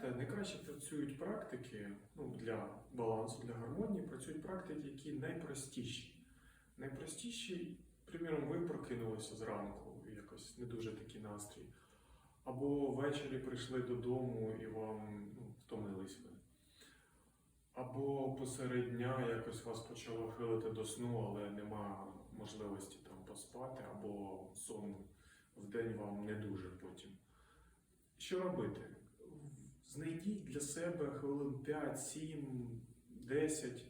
знаєте, найкраще працюють практики ну, для балансу, для гармонії, працюють практики, які найпростіші. Найпростіші, приміром, ви прокинулися зранку, якось не дуже такий настрій. Або ввечері прийшли додому і вам ну, втомились ви. Або посеред дня якось вас почало хилити до сну, але нема можливості там поспати, або сон в день вам не дуже потім. Що робити? Знайдіть для себе хвилин 5, 7, 10,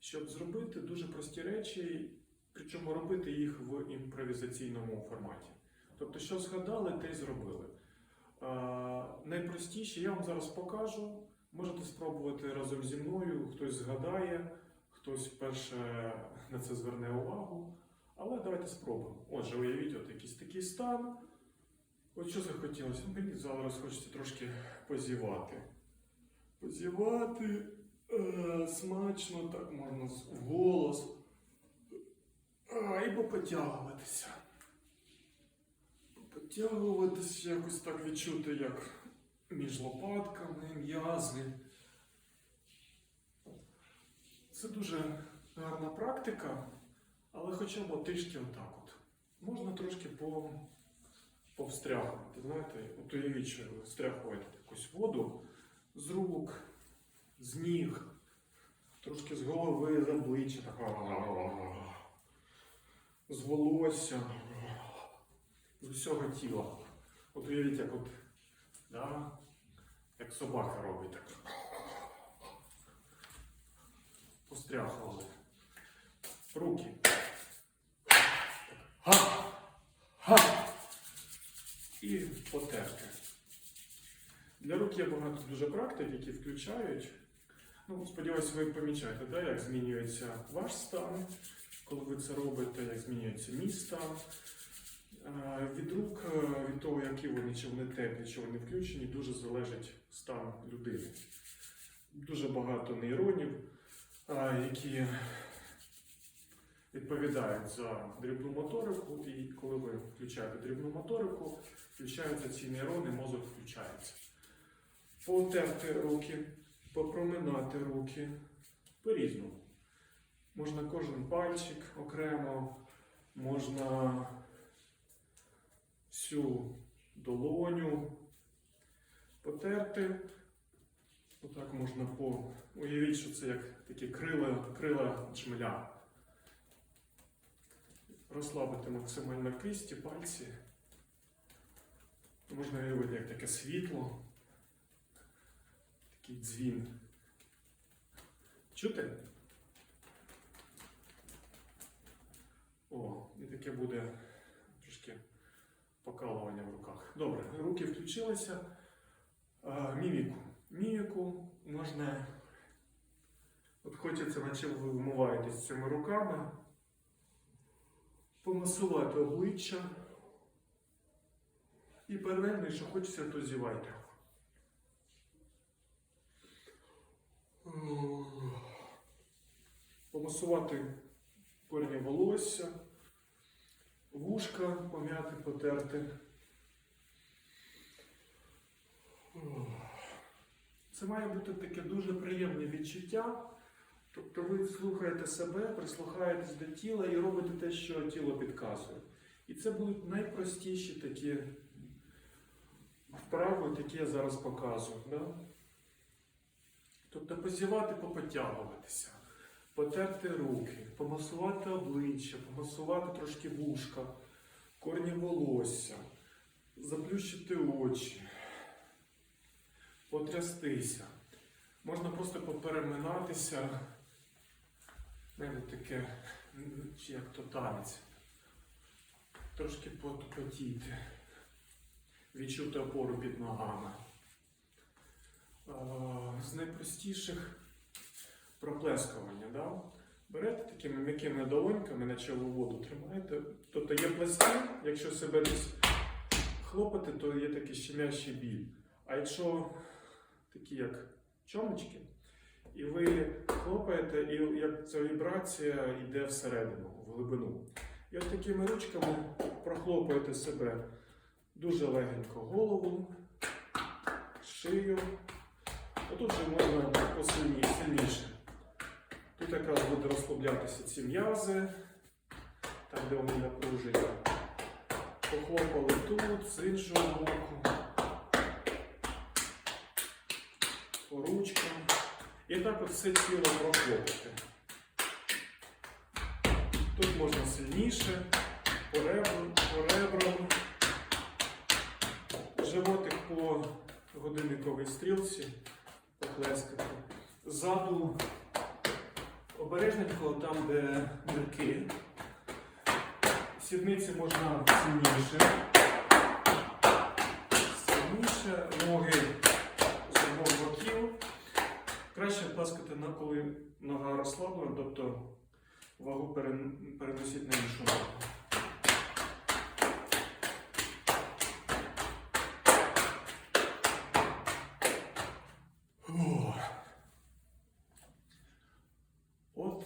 щоб зробити дуже прості речі, причому робити їх в імпровізаційному форматі. Тобто, що згадали, те й зробили. Найпростіше я вам зараз покажу. Можете спробувати разом зі мною, хтось згадає, хтось вперше на це зверне увагу. Але давайте спробуємо. Отже, уявіть, от якийсь такий стан. От що захотілося? Ну, Мені зараз хочеться трошки позівати. Позівати е, смачно, так можна вголос. А, і попотягуватися. Попотягуватися, якось так відчути, як між лопатками, м'язи. Це дуже гарна практика, але хоча б трішки отак от. Можна трошки по, повстряхувати. Знаєте, от уявіть, що ви встряхуєте якусь воду з рук, з ніг, трошки з голови, з обличчя, з волосся, з усього тіла. От уявіть, як от, да, як собака робить так. Постряхували. Руки. І потерти. Для рук є багато дуже практик, які включають. Ну, сподіваюся, ви помічаєте, да, як змінюється ваш стан, коли ви це робите, як змінюється мій стан. Від рук, е, від того, які вони, чи вони теплі, чи вони включені, дуже залежить стан людини. Дуже багато нейронів, які відповідають за дрібну моторику, і коли ви включаєте дрібну моторику, включаються ці нейрони, мозок включається. Потерти руки, попроминати руки по-різному. Можна кожен пальчик окремо, можна всю долоню потерти. Отак можна по. Уявіть, що це як такі крила, крила джмеля. Розслабити максимально кисті, пальці. Можна уявити, як таке світло, такий дзвін. Чути? О, і таке буде трошки покалування в руках. Добре, руки включилися. Міміку. Міміку можна. От хочеться, наче ви вмиваєтесь цими руками, помасувати обличчя. І паралельно, що хочеться, то зівайте. Помасувати корні волосся, вушка пом'яти, потерти. Це має бути таке дуже приємне відчуття. Тобто ви слухаєте себе, прислухаєтесь до тіла і робите те, що тіло підказує. І це будуть найпростіші такі вправи, які я зараз показую. Да? Тобто позівати, попотягуватися, потерти руки, помасувати обличчя, помасувати трошки вушка, корні волосся, заплющити очі, потрястися. Можна просто попереминатися, навіть таке, чи як то танець. Трошки потупотіти, відчути опору під ногами. З найпростіших проплескування. Да? Берете такими м'якими долоньками, наче ви воду тримаєте. Тобто є пластин, якщо себе десь хлопати, то є такий щемящий біль. А якщо такі як чомочки, і ви хлопаєте, і як ця вібрація йде всередину, в глибину. І от такими ручками прохлопуєте себе дуже легенько голову, шию, Отут же можна посильні- сильніше. Тут якраз буде розслаблятися ці м'язи, там де вони напружені. Похлопали тут, з іншого боку. По ручкам. І так от все тіло прохлопати. Тут можна сильніше, по ребрам, по ребрам. Животик по годинниковій стрілці поплескати. Ззаду обережненько там, де дирки. Сідниці можна. Сильніше, нога тобто вагу перен- переносіть на іншу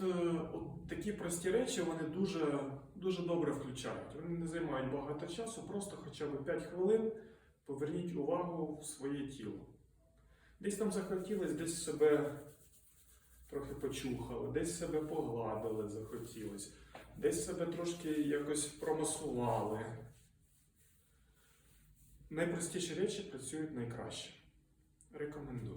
е, от такі прості речі вони дуже, дуже добре включають. Вони не займають багато часу, просто хоча б 5 хвилин поверніть увагу в своє тіло. Десь там захотілось, десь себе почухали, десь себе погладили, захотілось, десь себе трошки якось промасували. Найпростіші речі працюють найкраще. Рекомендую.